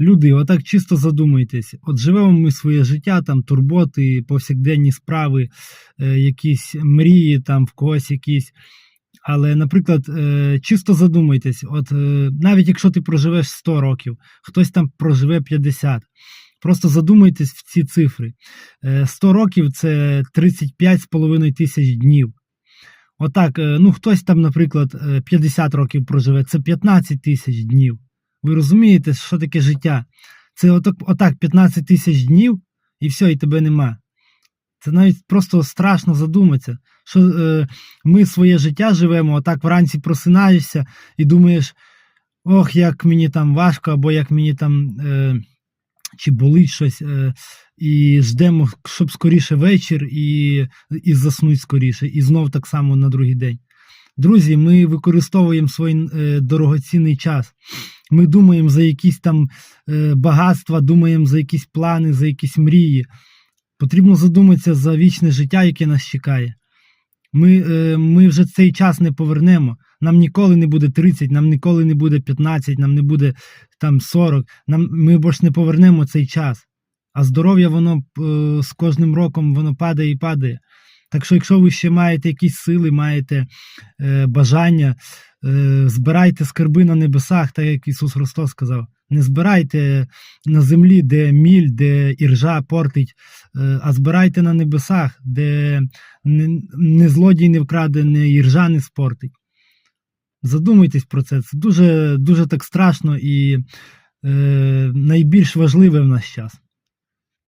Люди, отак чисто задумайтесь. От живемо ми своє життя, там турботи, повсякденні справи, е, якісь мрії, там в когось якісь. Але, наприклад, е, чисто задумайтесь, от е, навіть якщо ти проживеш 100 років, хтось там проживе 50. Просто задумайтесь в ці цифри. Е, 100 років це 35,5 тисяч днів. Отак, ну хтось там, наприклад, е, 50 років проживе, це 15 тисяч днів. Ви розумієте, що таке життя? Це отак, отак 15 тисяч днів, і все, і тебе нема. Це навіть просто страшно задуматися, що е, ми своє життя живемо, отак вранці просинаєшся і думаєш, ох, як мені там важко, або як мені там е, чи болить щось, е, і ждемо, щоб скоріше вечір, і, і заснуть скоріше, і знов так само на другий день. Друзі, ми використовуємо свій е, дорогоцінний час. Ми думаємо за якісь там е, багатства, думаємо за якісь плани, за якісь мрії. Потрібно задуматися за вічне життя, яке нас чекає. Ми, е, ми вже цей час не повернемо. Нам ніколи не буде 30, нам ніколи не буде 15, нам не буде там 40. Нам, ми бо ж не повернемо цей час. А здоров'я, воно е, з кожним роком воно падає і падає. Так що, якщо ви ще маєте якісь сили, маєте е, бажання, е, збирайте скарби на небесах, так як Ісус Христос сказав. Не збирайте на землі, де міль, де іржа портить, е, а збирайте на небесах, де не, злодій не вкраде, не іржа не спортить. Задумайтесь про це. Це дуже, дуже так страшно і е, найбільш важливе в наш час.